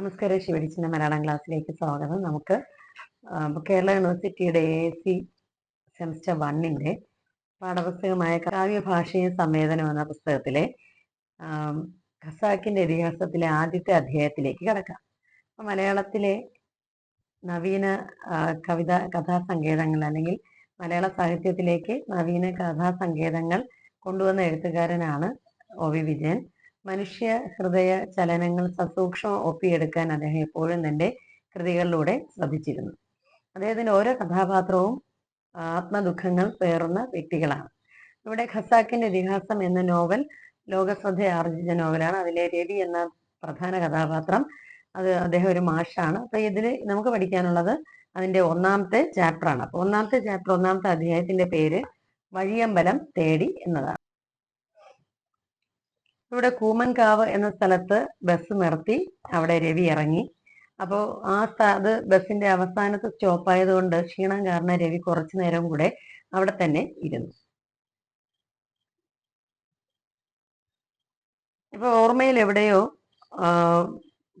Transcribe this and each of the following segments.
നമസ്കാരം ശിവടിച്ചിന്റെ മലയാളം ക്ലാസ്സിലേക്ക് സ്വാഗതം. നമുക്ക് കേരള യൂണിവേഴ്സിറ്റിയുടെ എ സി സെമിസ്റ്റർ വണ്ണിന്റെ പാഠപുസ്തകമായ കാവ്യഭാഷയും സംവേദനം എന്ന പുസ്തകത്തിലെ ഖസാക്കിന്റെ ഇതിഹാസത്തിലെ ആദ്യത്തെ അധ്യായത്തിലേക്ക് കടക്കാം. മലയാളത്തിലെ നവീന കവിത കഥാസങ്കേതങ്ങൾ അല്ലെങ്കിൽ മലയാള സാഹിത്യത്തിലേക്ക് നവീന കഥാസങ്കേതങ്ങൾ കൊണ്ടുവന്ന എഴുത്തുകാരനാണ് ഒ വി വിജയൻ. മനുഷ്യ ഹൃദയ ചലനങ്ങൾ സസൂക്ഷ്മം ഒപ്പിയെടുക്കാൻ അദ്ദേഹം എപ്പോഴും തന്റെ കൃതികളിലൂടെ ശ്രദ്ധിച്ചിരുന്നു. അദ്ദേഹത്തിന്റെ ഓരോ കഥാപാത്രവും ആത്മദുഃഖങ്ങൾ പേറുന്ന വ്യക്തികളാണ്. ഇവിടെ ഖസാക്കിന്റെ ഇതിഹാസം എന്ന നോവൽ ലോകശ്രദ്ധ ആർജിച്ച നോവലാണ്. അതിലെ രവി എന്ന പ്രധാന കഥാപാത്രം അത് അദ്ദേഹം ഒരു മാഷാണ്. അപ്പൊ ഇതിൽ നമുക്ക് പഠിക്കാനുള്ളത് അതിന്റെ ഒന്നാമത്തെ ചാപ്റ്ററാണ് അപ്പൊ ഒന്നാമത്തെ ചാപ്റ്റർ ഒന്നാമത്തെ അധ്യായത്തിന്റെ പേര് വഴിയമ്പലം തേടി എന്നതാണ്. ഇവിടെ കൂമൻകാവ് എന്ന സ്ഥലത്ത് ബസ് നിർത്തി അവിടെ രവി ഇറങ്ങി. അപ്പോൾ ആ അത് ബസ്സിന്റെ അവസാനത്തെ സ്റ്റോപ്പ് ആയതുകൊണ്ട് ക്ഷീണം കാരണം രവി കുറച്ചു നേരം കൂടെ അവിടെ തന്നെ ഇരുന്നു. ഇപ്പൊ ഓർമ്മയിൽ എവിടെയോ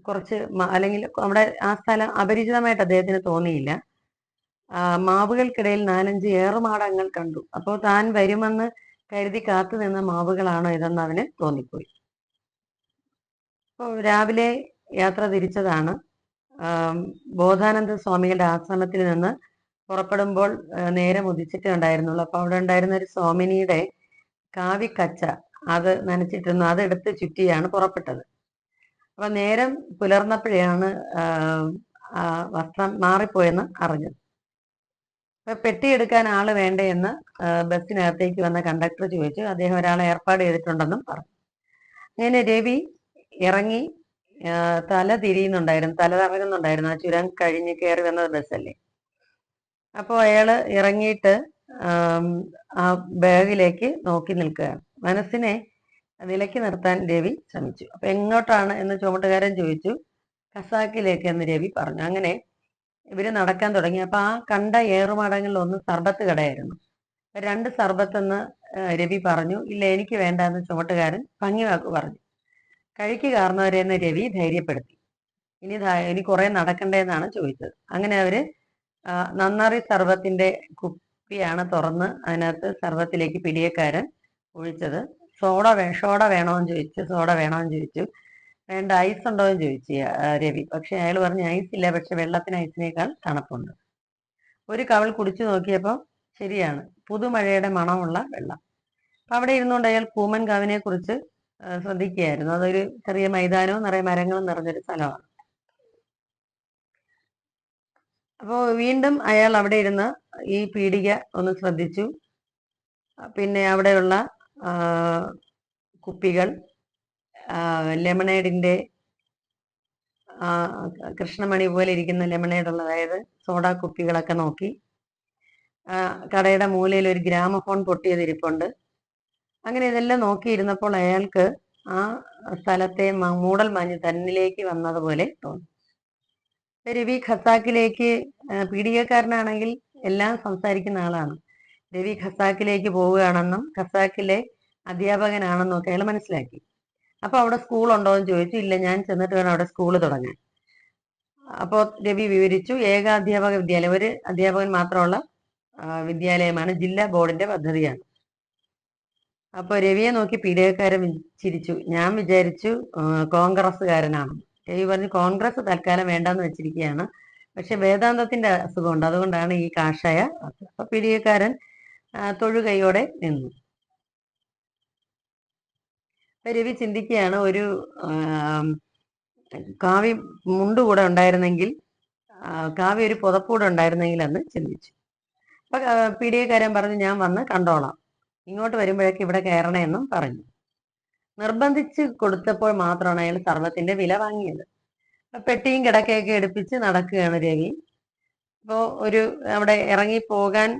കുറച്ച് അല്ലെങ്കിൽ അവിടെ ആ സ്ഥലം അപരിചിതമായിട്ട് അദ്ദേഹത്തിന് തോന്നിയില്ല. മാവുകൾക്കിടയിൽ നാലഞ്ച് ഏറുമാടങ്ങൾ കണ്ടു. അപ്പോൾ താൻ വരുമെന്ന് കരുതി കാത്തു നിന്ന മാവുകളാണോ ഇതെന്ന് അവന് തോന്നിപ്പോയി. അപ്പോൾ രാവിലെ യാത്ര തിരിച്ചതാണ്. ബോധാനന്ദ സ്വാമികളുടെ ആശ്രമത്തിൽ നിന്ന് പുറപ്പെടുമ്പോൾ നേരം ഉദിച്ചിട്ടേ ഉണ്ടായിരുന്നുള്ളൂ അപ്പൊ അവിടെ ഉണ്ടായിരുന്ന ഒരു സ്വാമിനിയുടെ കാവിക്കച്ച അത് നനച്ചിട്ടിരുന്നു. അതെടുത്ത് ചുറ്റിയാണ് പുറപ്പെട്ടത്. അപ്പൊ നേരം പുലർന്നപ്പോഴാണ് വസ്ത്രം മാറിപ്പോയെന്ന് അറിഞ്ഞത്. പെട്ടിയെടുക്കാൻ ആൾ വേണ്ടേ എന്ന് ബസ്സിനകത്തേക്ക് വന്ന കണ്ടക്ടർ ചോദിച്ചു. അദ്ദേഹം ഒരാളെ ഏർപ്പാട് ചെയ്തിട്ടുണ്ടെന്നും പറഞ്ഞു. അങ്ങനെ രവി ഇറങ്ങി തല തിരിയുന്നുണ്ടായിരുന്നു തല തറങ്ങുന്നുണ്ടായിരുന്നു ആ ചുരം കഴിഞ്ഞ് കയറി വന്നത് ബസ്സല്ലേ. അപ്പോൾ അയാൾ ഇറങ്ങിയിട്ട് ആ ബാഗിലേക്ക് നോക്കി നിൽക്കുകയാണ്. മനസ്സിനെ വിലക്കി നിർത്താൻ രവി ശ്രമിച്ചു. അപ്പൊ എങ്ങോട്ടാണ് എന്ന് ചുമട്ടുകാരൻ ചോദിച്ചു. ഖസാക്കിലേക്ക് എന്ന് രവി പറഞ്ഞു. അങ്ങനെ ഇവർ നടക്കാൻ തുടങ്ങി. അപ്പൊ ആ കണ്ട ഏറുമാടങ്ങളിൽ ഒന്ന് സർബത്ത് കടയായിരുന്നു. രണ്ട് സർബത്ത് എന്ന് രവി പറഞ്ഞു ഇല്ല എനിക്ക് വേണ്ട എന്ന് ചുമട്ടുകാരൻ ഭംഗി വാക്ക് പറഞ്ഞു. കഴിക്ക് കാരണവരെന്ന് രവി ധൈര്യപ്പെടുത്തി. ഇനി ഇനി കുറെ നടക്കണ്ടേന്നാണ് ചോദിച്ചത്. അങ്ങനെ അവർ നന്നാറി സർബത്തിന്റെ കുപ്പിയാണ് തുറന്ന് അതിനകത്ത് സർബത്തിലേക്ക് പിടിയക്കാരൻ ഒഴിച്ചത്. സോഡ വേ സോഡ വേണോന്ന് ചോദിച്ചു സോഡ വേണോന്ന് ചോദിച്ചു. വേണ്ട ഐസ് ഉണ്ടോ എന്ന് ചോദിച്ചു രവി. പക്ഷെ അയാൾ പറഞ്ഞു ഐസ് ഇല്ല പക്ഷെ വെള്ളത്തിന് ഐസിനേക്കാൾ തണുപ്പുണ്ട്. ഒരു കവൾ കുടിച്ചു നോക്കിയപ്പോൾ ശരിയാണ് പുതുമഴയുടെ മണമുള്ള വെള്ളം. അപ്പൊ അവിടെ ഇരുന്നുകൊണ്ട് അയാൾ കൂമൻ കാവിനെ കുറിച്ച് ശ്രദ്ധിക്കുകയായിരുന്നു. അതൊരു ചെറിയ മൈതാനവും നിറയെ മരങ്ങളും നിറഞ്ഞൊരു സ്ഥലമാണ്. അപ്പോൾ വീണ്ടും അയാൾ അവിടെ ഇരുന്ന് ഈ പീടിക ഒന്ന് ശ്രദ്ധിച്ചു. പിന്നെ അവിടെയുള്ള കുപ്പികൾ ലെമണേഡിന്റെ കൃഷ്ണമണി പോലെ ഇരിക്കുന്ന ലെമണേഡ് ഉള്ള അതായത് സോഡ കുപ്പികളൊക്കെ നോക്കി. കടയുടെ മൂലയിൽ ഒരു ഗ്രാമഫോൺ പൊട്ടിയത് ഇരിപ്പുണ്ട്. അങ്ങനെ ഇതെല്ലാം നോക്കിയിരുന്നപ്പോൾ അയാൾക്ക് ആ സ്ഥലത്തെ മൂടൽ മഞ്ഞ് തന്നിലേക്ക് വന്നതുപോലെ തോന്നി. രവി ഖസാക്കിലേക്ക് പീഡികക്കാരനാണെങ്കിൽ എല്ലാം സംസാരിക്കുന്ന ആളാണ്. രവി ഖസാക്കിലേക്ക് പോവുകയാണെന്നും ഖസാക്കിലെ അധ്യാപകനാണെന്നും ഒക്കെ അയാൾ മനസ്സിലാക്കി. അപ്പൊ അവിടെ സ്കൂൾ ഉണ്ടോ എന്ന് ചോദിച്ചു. ഇല്ല ഞാൻ ചെന്നിട്ട് വേണം അവിടെ സ്കൂൾ തുടങ്ങാൻ. അപ്പോൾ രവി വിവരിച്ചു ഏകാധ്യാപക വിദ്യാലയം. ഒരു അധ്യാപകൻ മാത്രമുള്ള വിദ്യാലയമാണ്. ജില്ലാ ബോർഡിന്റെ പദ്ധതിയാണ്. അപ്പൊ രവിയെ നോക്കി പീഡികക്കാരൻ ചിരിച്ചു. ഞാൻ വിചാരിച്ചു കോൺഗ്രസ്സുകാരനാണ്. രവി പറഞ്ഞു കോൺഗ്രസ് തൽക്കാലം വേണ്ടെന്ന് വെച്ചിരിക്കുകയാണ്. പക്ഷെ വേദാന്തത്തിന്റെ അസുഖമുണ്ട്. അതുകൊണ്ടാണ് ഈ കാഷായ. അപ്പൊ പീഡികക്കാരൻ തൊഴുകൈയോടെ നിന്നു. രവി ചിന്തിക്കുകയാണ് ഒരു കാവ്യ മുണ്ട് കൂടെ ഉണ്ടായിരുന്നെങ്കിൽ കാവ്യ ഒരു പുതപ്പൂടെ ഉണ്ടായിരുന്നെങ്കിൽ എന്ന് ചിന്തിച്ചു. അപ്പൊ പീഡികക്കാരൻ പറഞ്ഞു ഞാൻ വന്ന് കണ്ടോളാം. ഇങ്ങോട്ട് വരുമ്പോഴേക്ക് ഇവിടെ കയറണമെന്നും പറഞ്ഞു. നിർബന്ധിച്ച് കൊടുത്തപ്പോൾ മാത്രമാണ് അയാൾ സർവത്തിന്റെ വില വാങ്ങിയത്. പെട്ടിയും കിടക്കയൊക്കെ എടുപ്പിച്ച് നടക്കുകയാണ് രവി. അപ്പോ ഒരു അവിടെ ഇറങ്ങി പോകാൻ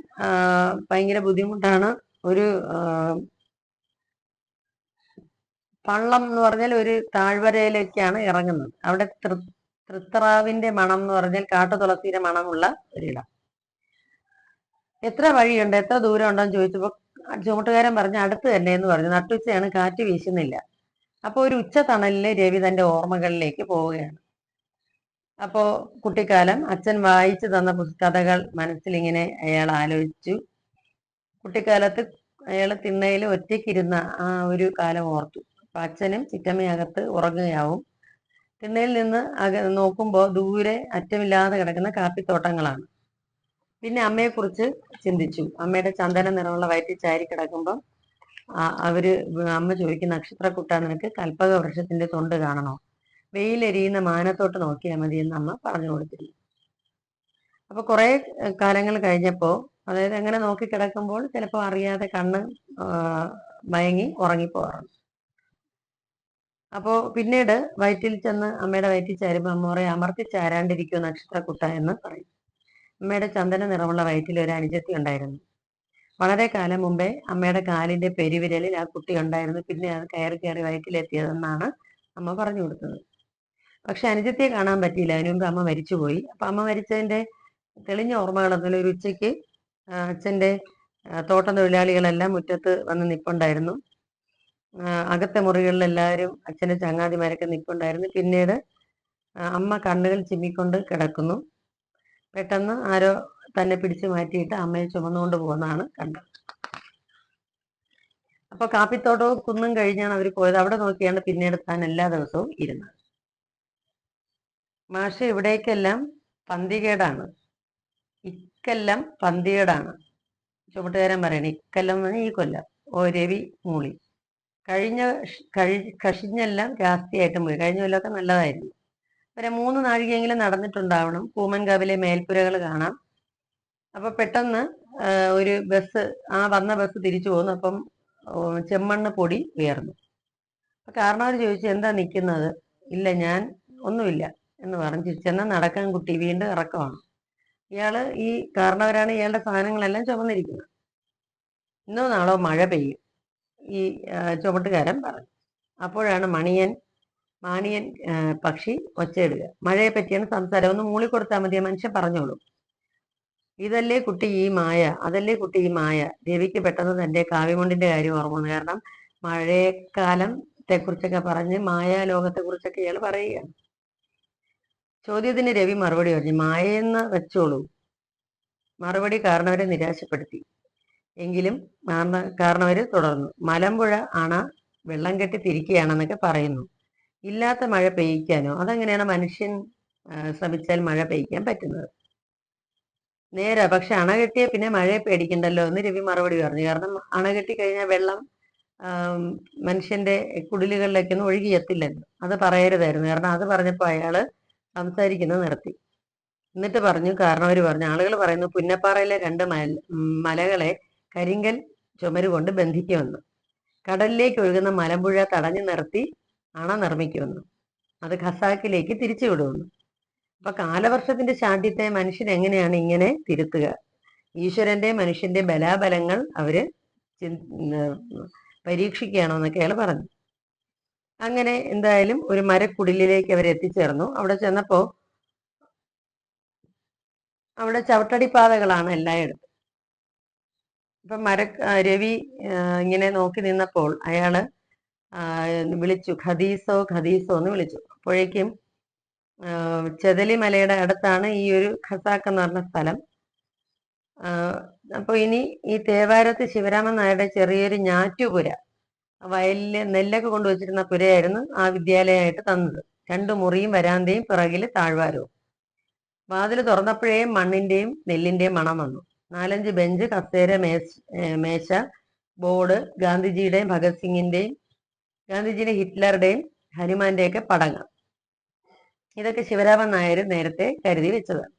ഭയങ്കര ബുദ്ധിമുട്ടാണ്. ഒരു പള്ളം എന്ന് പറഞ്ഞാൽ ഒരു താഴ്വരയിലേക്കാണ് ഇറങ്ങുന്നത്. അവിടെ തൃ- തൃത്തറാവിന്റെ മണം എന്ന് പറഞ്ഞാൽ കാട്ടുതുളസിയുടെ മണമുള്ള ഒരിടം എത്ര വഴിയുണ്ട്? എത്ര ദൂരം ഉണ്ടെന്ന് ചോദിച്ചപ്പോൾ ചുമട്ടുകാരൻ പറഞ്ഞു അടുത്ത് തന്നെ എന്ന് പറഞ്ഞു. നട്ടുച്ചയാണ് കാറ്റ് വീശുന്നില്ല. അപ്പൊ ഒരു ഉച്ച തണലിൽ രവി തന്റെ ഓർമ്മകളിലേക്ക് പോവുകയാണ്. അപ്പോ കുട്ടിക്കാലം അച്ഛൻ വായിച്ചു തന്ന പുസ്തകകൾ മനസ്സിലിങ്ങനെ അയാൾ ആലോചിച്ചു. കുട്ടിക്കാലത്ത് അയാൾ തിണ്ണയിൽ ഒറ്റയ്ക്കിരുന്ന ആ ഒരു കാലം ഓർത്തു. അപ്പൊ അച്ഛനും ചിറ്റമ്മയകത്ത് ഉറങ്ങുകയാവും. തിണ്ണയിൽ നിന്ന് അക നോക്കുമ്പോൾ ദൂരെ അറ്റമില്ലാതെ കിടക്കുന്ന കാപ്പിത്തോട്ടങ്ങളാണ്. പിന്നെ അമ്മയെക്കുറിച്ച് ചിന്തിച്ചു. അമ്മയുടെ ചന്ദന നിറമുള്ള വയറ്റിൽ ചാരി കിടക്കുമ്പം ആ- അവർ അമ്മ ചോദിക്കും നക്ഷത്രക്കുട്ട നിനക്ക് കൽപ്പക വൃക്ഷത്തിന്റെ തൊണ്ട് കാണണോ? വെയിലെരിയുന്ന മാനത്തോട്ട് നോക്കിയാൽ മതി എന്ന് അമ്മ പറഞ്ഞു കൊടുത്തിരുന്നു. അപ്പൊ കുറെ കാലങ്ങൾ കഴിഞ്ഞപ്പോ അതായത് അങ്ങനെ നോക്കി കിടക്കുമ്പോൾ ചിലപ്പോൾ അറിയാതെ കണ്ണ് മയങ്ങി ഉറങ്ങിപ്പോവാറുണ്ട് അപ്പോ പിന്നീട് വയറ്റിൽ ചെന്ന് അമ്മയുടെ വയറ്റിൽ ചാരുമ്പോൾ അമ്മ പറയും അമർത്തി ചാരാണ്ടിരിക്കോ നക്ഷത്രക്കുട്ട എന്ന് പറയും. അമ്മയുടെ ചന്ദന നിറമുള്ള വയറ്റിൽ ഒരു അനുജത്തി ഉണ്ടായിരുന്നു. വളരെ കാലം മുമ്പേ അമ്മയുടെ കാലിന്റെ പെരുവിരലിൽ ആ കുട്ടി ഉണ്ടായിരുന്നു. പിന്നെ അത് കയറി കയറി വയറ്റിലെത്തിയതെന്നാണ് അമ്മ പറഞ്ഞു കൊടുത്തത്. പക്ഷെ അനുജത്തിയെ കാണാൻ പറ്റിയില്ല. അതിനു മുമ്പ് അമ്മ മരിച്ചുപോയി. അപ്പൊ അമ്മ മരിച്ചതിന്റെ തെളിഞ്ഞ ഓർമ്മകളൊന്നുമില്ല ഒരു ഉച്ചയ്ക്ക് അച്ഛന്റെ തോട്ടം തൊഴിലാളികളെല്ലാം മുറ്റത്ത് വന്ന് നിപ്പുണ്ടായിരുന്നു. അകത്തെ മുറികളിൽ എല്ലാവരും അച്ഛന്റെ ചങ്ങാതിമാരൊക്കെ നിൽപ്പുണ്ടായിരുന്നു പിന്നീട് അമ്മ കണ്ണുകൾ ചിമ്മിക്കൊണ്ട് കിടക്കുന്നു. പെട്ടെന്ന് ആരോ തന്നെ പിടിച്ചു മാറ്റിയിട്ട് അമ്മയെ ചുമന്നുകൊണ്ട് പോകുന്നതാണ് കണ്ടത്. അപ്പൊ കാപ്പിത്തോട്ടവും കുന്നും കഴിഞ്ഞാണ് അവർ പോയത്. അവിടെ നോക്കിയാണ് പിന്നീട് താൻ എല്ലാ ദിവസവും ഇരുന്നത്. മാഷ് ഇവിടേക്കെല്ലാം പന്തികേടാണ്. ഇക്കെല്ലാം പന്തികേടാണ്. ചുമട്ടുകാരൻ പറയണേ ഇക്കെല്ലാം ഈ കൊല്ലം ഓ രവി മൂളി. കഴിഞ്ഞ കഷിഞ്ഞെല്ലാം രാസ്തിയായിട്ടും പോയി. കഴിഞ്ഞ കൊല്ലമൊക്കെ നല്ലതായിരുന്നു. ഒരു മൂന്ന് നാഴികയെങ്കിലും നടന്നിട്ടുണ്ടാവണം. കൂമൻകാവിലെ മേൽപ്പുരകൾ കാണാം. അപ്പൊ പെട്ടെന്ന് ഒരു ബസ് ആ വന്ന ബസ് തിരിച്ചു പോന്നു. അപ്പം ചെമ്മണ്ണ് പൊടി ഉയർന്നു. അപ്പൊ കാരണവർ ചോദിച്ചു എന്താ നിൽക്കുന്നത് ഇല്ല ഞാൻ ഒന്നുമില്ല എന്ന് പറഞ്ഞു ചെന്ന നടക്കാൻ കുട്ടി വീണ്ടും ഇറക്കമാണ്. ഇയാൾ ഈ കാരണവരാണ് ഇയാളുടെ സാധനങ്ങളെല്ലാം ചുമന്നിരിക്കുന്നത്. ഇന്നോ നാളോ മഴ പെയ്യും. ഈ ചുമട്ടുകാരൻ പറഞ്ഞു. അപ്പോഴാണ് മണിയൻ മാണിയൻ പക്ഷി ഒച്ചയിടുക. മഴയെ പറ്റിയാണ് സംസാരം. ഒന്ന് മൂളി കൊടുത്താൽ മതി മനുഷ്യൻ പറഞ്ഞോളൂ. ഇതല്ലേ കുട്ടി ഈ മായ? അതല്ലേ കുട്ടി ഈ മായ? രവിക്ക് പെട്ടെന്ന് തന്റെ കാവ്യമുണ്ടിന്റെ കാര്യം ഓർമ്മ വന്നു. കാരണം മഴക്കാലത്തെ കുറിച്ചൊക്കെ പറഞ്ഞ് മായാലോകത്തെ കുറിച്ചൊക്കെ ഇയാൾ പറയുകയാണ്. ചോദ്യത്തിന് രവി മറുപടി പറഞ്ഞു മായയെന്ന് വെച്ചോളൂ. മറുപടി കാരണവരെ നിരാശപ്പെടുത്തി. എങ്കിലും കാരണ- കാരണവര് തുടർന്നു. മലമ്പുഴ അണ വെള്ളം കെട്ടി തിരിക്കുകയാണെന്നൊക്കെ പറയുന്നു. ഇല്ലാത്ത മഴ പെയ്യ്ക്കാനോ? അതെങ്ങനെയാണ് മനുഷ്യൻ ശ്രമിച്ചാൽ മഴ പെയ്യ്ക്കാൻ പറ്റുന്നത്? നേരെ പക്ഷെ അണ കെട്ടിയ പിന്നെ മഴയെ പേടിക്കണ്ടല്ലോ എന്ന് രവി മറുപടി പറഞ്ഞു. കാരണം അണ കെട്ടി കഴിഞ്ഞാൽ വെള്ളം മനുഷ്യന്റെ കുടിലുകളിലേക്കൊന്നും ഒഴുകി എത്തില്ലല്ലോ. അത് പറയരുതായിരുന്നു. കാരണം അത് പറഞ്ഞപ്പോൾ അയാൾ സംസാരിക്കുന്നത് നിർത്തി. എന്നിട്ട് പറഞ്ഞു കാരണവര് പറഞ്ഞു ആളുകൾ പറയുന്നു പുന്നപ്പാറയിലെ രണ്ട് മല മലകളെ കരിങ്കൽ ചുമരുകൊണ്ട് ബന്ധിക്കുമെന്ന് കടലിലേക്ക് ഒഴുകുന്ന മലമ്പുഴ തടഞ്ഞു നിർത്തി അണ നിർമ്മിക്കുമെന്ന് അത് ഖസാക്കിലേക്ക് തിരിച്ചു വിടുമെന്ന് അപ്പൊ കാലവർഷത്തിന്റെ ശാഠ്യത്തെ മനുഷ്യൻ എങ്ങനെയാണ് ഇങ്ങനെ തിരുത്തുക? ഈശ്വരന്റെ മനുഷ്യന്റെ ബലാബലങ്ങൾ അവർ ചിൻ- ഉം, പരീക്ഷിക്കുകയാണോ എന്നൊക്കെ അയാൾ പറഞ്ഞു. അങ്ങനെ എന്തായാലും ഒരു മരക്കുടിലേക്ക് അവർ എത്തിച്ചേർന്നു. അവിടെ ചെന്നപ്പോ അവിടെ ചവിട്ടടിപ്പാതകളാണ് എല്ലായിടത്തും. ഇപ്പൊ മര രവി ഇങ്ങനെ നോക്കി നിന്നപ്പോൾ അയാൾ വിളിച്ചു ഖദീസോ ഖദീസോ എന്ന് വിളിച്ചു. അപ്പോഴേക്കും ചെതലി മലയുടെ അടുത്താണ് ഈ ഒരു ഖസാക്ക് എന്ന് പറഞ്ഞ സ്ഥലം. അപ്പോൾ ഇനി ഈ തേവാരത്ത് ശിവരാമൻ നായരുടെ ചെറിയൊരു ഞാറ്റുപുര വയലിൽ നെല്ലൊക്കെ കൊണ്ടുവച്ചിരുന്ന പുരയായിരുന്നു ആ വിദ്യാലയമായിട്ട് തന്നത്. രണ്ടു മുറിയും വരാന്തയും പിറകിൽ താഴ്വാരവും. വാതിൽ തുറന്നപ്പോഴേ മണ്ണിന്റെയും നെല്ലിന്റെയും മണം വന്നു. നാലഞ്ച് ബെഞ്ച് കസേര മേശ ബോർഡ് ഗാന്ധിജിയുടെയും ഭഗത് സിംഗിന്റെയും ഗാന്ധിജിയുടെ ഹിറ്റ്ലറുടെയും ഹനുമാന്റെയൊക്കെ പടങ്ങൾ. ഇതൊക്കെ ശിവരാമൻ നായർ നേരത്തെ കരുതി വെച്ചതാണ്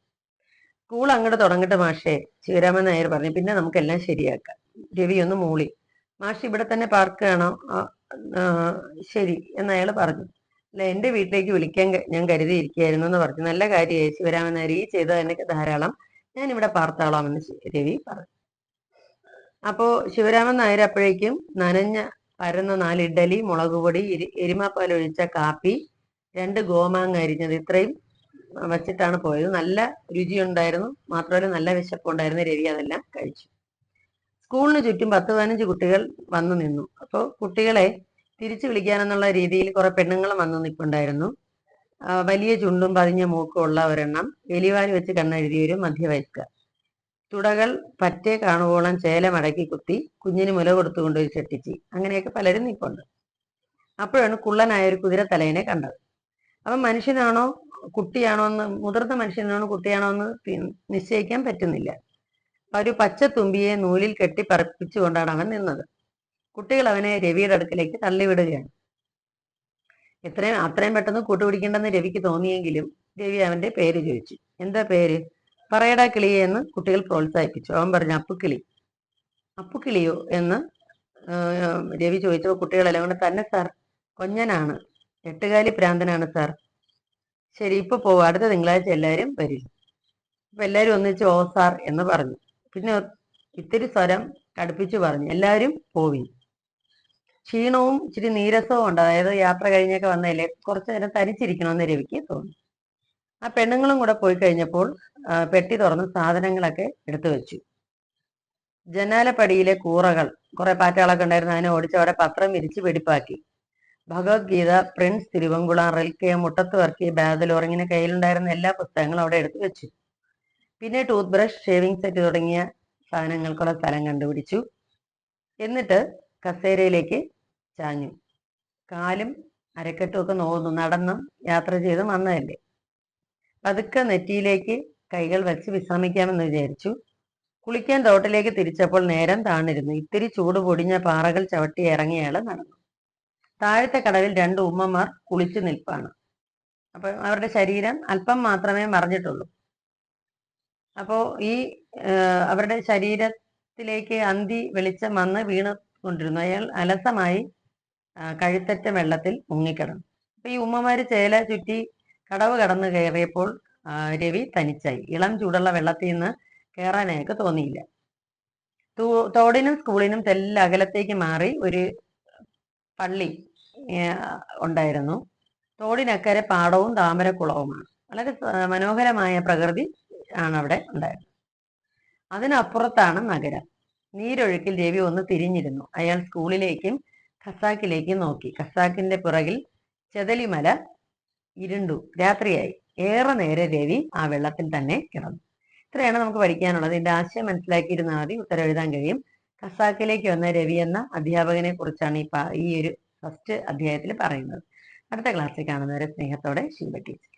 സ്കൂൾ അങ്ങോട്ട് തുടങ്ങട്ടെ മാഷേ ശിവരാമൻ നായർ പറഞ്ഞു. പിന്നെ നമുക്കെല്ലാം ശരിയാക്കാം. രവി ഒന്ന് മൂളി. മാഷ് ഇവിടെ തന്നെ പാർക്കുകയാണോ ശരി എന്ന് അയാൾ പറഞ്ഞു. അല്ല എന്റെ വീട്ടിലേക്ക് വിളിക്കാൻ ഞാൻ കരുതിയിരിക്കുകയായിരുന്നു എന്ന് പറഞ്ഞു. നല്ല കാര്യമായി ശിവരാമൻ നായർ ഈ ചെയ്തത് എനിക്ക് ധാരാളം ഞാൻ ഇവിടെ പാർത്താളാം എന്ന് ശി- രവി പറഞ്ഞു അപ്പോ ശിവരാമൻ നായർ അപ്പോഴേക്കും നനഞ്ഞ പരന്ന നാല് ഇഡലി മുളക് പൊടി എരി- എരുമാപ്പാൽ ഒഴിച്ച കാപ്പി രണ്ട് ഗോമാങ്ങ അരിഞ്ഞത്. ഇത്രയും വച്ചിട്ടാണ് പോയത്. നല്ല രുചിയുണ്ടായിരുന്നു. മാത്രമല്ല നല്ല വിശപ്പുണ്ടായിരുന്നു. രവി അതെല്ലാം കഴിച്ചു. സ്കൂളിന് ചുറ്റും പത്ത് പതിനഞ്ച് കുട്ടികൾ വന്നു നിന്നു. അപ്പോൾ കുട്ടികളെ തിരിച്ചു വിളിക്കാനെന്നുള്ള രീതിയിൽ കുറെ പെണ്ണുങ്ങളും വന്നു നിൽപ്പുണ്ടായിരുന്നു വലിയ ചുണ്ടും പതിഞ്ഞ മൂക്കും ഉള്ള ഒരെണ്ണം എലിവാനി വെച്ച് കണ്ണെഴുതിയൊരു മധ്യവയസ്ക. തുടകൾ പറ്റേ കാണുവോളം ചേല മടക്കി കുത്തി കുഞ്ഞിന് മുല കൊടുത്തുകൊണ്ട് ഒരു ചെട്ടിച്ചി. അങ്ങനെയൊക്കെ പലരും നിൽപ്പുണ്ട്. അപ്പോഴാണ് കുള്ളനായ ഒരു കുതിര തലേനെ കണ്ടത്. അപ്പം മനുഷ്യനാണോ കുട്ടിയാണോ എന്ന് മുതിർന്ന മനുഷ്യനാണോ കുട്ടിയാണോ എന്ന് നിശ്ചയിക്കാൻ പറ്റുന്നില്ല. ഒരു പച്ച തുമ്പിയെ നൂലിൽ കെട്ടി പറപ്പിച്ചുകൊണ്ടാണ് അവൻ നിന്നത്. കുട്ടികൾ അവനെ രവിയുടെ അടുക്കിലേക്ക് തള്ളിവിടുകയാണ്. എത്രയും അത്രയും പെട്ടെന്ന് കൂട്ടുപിടിക്കേണ്ടെന്ന് രവിക്ക് തോന്നിയെങ്കിലും രവി അവന്റെ പേര് ചോദിച്ചു. എന്താ പേര്? പറയടാ കിളിയെ എന്ന് കുട്ടികൾ പ്രോത്സാഹിപ്പിച്ചു. അവൻ പറഞ്ഞു അപ്പുക്കിളി. അപ്പുക്കിളിയോ? എന്ന് രവി ചോദിച്ചപ്പോൾ കുട്ടികളെല്ലാം കൊണ്ട് തന്നെ സാർ കൊഞ്ഞനാണ്. എട്ടുകാലി പ്രാന്തനാണ് സാർ. ശരി ഇപ്പൊ പോവാ. അടുത്ത തിങ്കളാഴ്ച എല്ലാവരും വരും അപ്പൊ എല്ലാവരും ഒന്നിച്ച് ഓ സാർ എന്ന് പറഞ്ഞു. പിന്നെ ഇത്തിരി സ്വരം കടുപ്പിച്ചു പറഞ്ഞു. എല്ലാവരും പോവി ക്ഷീണവും ഇച്ചിരി നീരസവും ഉണ്ട്. അതായത് യാത്ര കഴിഞ്ഞൊക്കെ വന്നതിലെ കുറച്ച് നേരം തനിച്ചിരിക്കണമെന്ന് രവിക്ക് തോന്നി ആ പെണ്ണുങ്ങളും കൂടെ പോയി കഴിഞ്ഞപ്പോൾ പെട്ടി തുറന്ന് സാധനങ്ങളൊക്കെ എടുത്തു വെച്ചു. ജനാലപ്പടിയിലെ കൂറകൾ കുറെ പാറ്റകളൊക്കെ ഉണ്ടായിരുന്നു. അതിനെ ഓടിച്ച് അവിടെ പത്രം വിരിച്ച് വെടിപ്പാക്കി ഭഗവത്ഗീത പ്രിൻസ് തിരുവങ്കുളം റിൽക്കെ മുട്ടത്ത് വർക്കി ബാദലോർ ഇങ്ങനെ കയ്യിലുണ്ടായിരുന്ന എല്ലാ പുസ്തകങ്ങളും അവിടെ എടുത്തു വെച്ചു. പിന്നെ ടൂത്ത് ബ്രഷ് ഷേവിംഗ് സെറ്റ് തുടങ്ങിയ സാധനങ്ങൾക്കുള്ള സ്ഥലം കണ്ടുപിടിച്ചു. എന്നിട്ട് കസേരയിലേക്ക് ചാഞ്ഞു. കാലും അരക്കെട്ടും ഒക്കെ നോന്നു നടന്നും യാത്ര ചെയ്ത് വന്നതല്ലേ? പതുക്കെ നെറ്റിയിലേക്ക് കൈകൾ വെച്ച് വിശ്രമിക്കാമെന്ന് വിചാരിച്ചു. കുളിക്കാൻ തോട്ടിലേക്ക് തിരിച്ചപ്പോൾ നേരം താണിരുന്നു. ഇത്തിരി ചൂട് പൊടിഞ്ഞ പാറകൾ ചവിട്ടി ഇറങ്ങിയയാൾ നടന്നു. താഴത്തെ കടവിൽ രണ്ട് ഉമ്മമാർ കുളിച്ചു നിൽപ്പാണ്. അപ്പൊ അവരുടെ ശരീരം അല്പം മാത്രമേ മറിഞ്ഞിട്ടുള്ളൂ. അപ്പോ ഈ അവരുടെ ശരീരത്തിലേക്ക് അന്തി വെളിച്ചം വന്ന് വീണ് കൊണ്ടിരുന്നു. അയാൾ അലസമായി കഴുത്തറ്റ വെള്ളത്തിൽ മുങ്ങിക്കിടന്നു. അപ്പൊ ഈ ഉമ്മമാര് ചേല ചുറ്റി കടവ് കടന്നു കയറിയപ്പോൾ രവി തനിച്ചായി. ഇളം ചൂടുള്ള വെള്ളത്തിൽ നിന്ന് കയറാൻ അയാൾക്ക് തോന്നിയില്ല. തോടിനും സ്കൂളിനും തെല്ല അകലത്തേക്ക് മാറി ഒരു പള്ളി ഉണ്ടായിരുന്നു. തോടിനക്കരെ പാടവും താമരക്കുളവുമാണ്. വളരെ മനോഹരമായ പ്രകൃതി ആണ് അവിടെ ഉണ്ടായിരുന്നത്. അതിനപ്പുറത്താണ് നഗരം. നീരൊഴുക്കിൽ രവി ഒന്ന് തിരിഞ്ഞിരുന്നു. അയാൾ സ്കൂളിലേക്കും ഖസാക്കിലേക്കും നോക്കി. ഖസാക്കിന്റെ പുറകിൽ ചെതലിമല ഇരുണ്ടു. രാത്രിയായി. ഏറെ നേരെ രവി ആ വെള്ളത്തിൽ തന്നെ കിടന്നു. ഇത്രയാണ് നമുക്ക് പഠിക്കാനുള്ളത്. ഇതിന്റെ ആശയം മനസ്സിലാക്കിയിരുന്നാൽ മതി. ഉത്തരം എഴുതാൻ കഴിയും. ഖസാക്കിലേക്ക് വന്ന രവി എന്ന അധ്യാപകനെ കുറിച്ചാണ് ഈ ഈ ഒരു ഫസ്റ്റ് അധ്യായത്തിൽ പറയുന്നത്. അടുത്ത ക്ലാസ്സിൽ കാണുന്നവരെ സ്നേഹത്തോടെ ശിവ ടീച്ചർ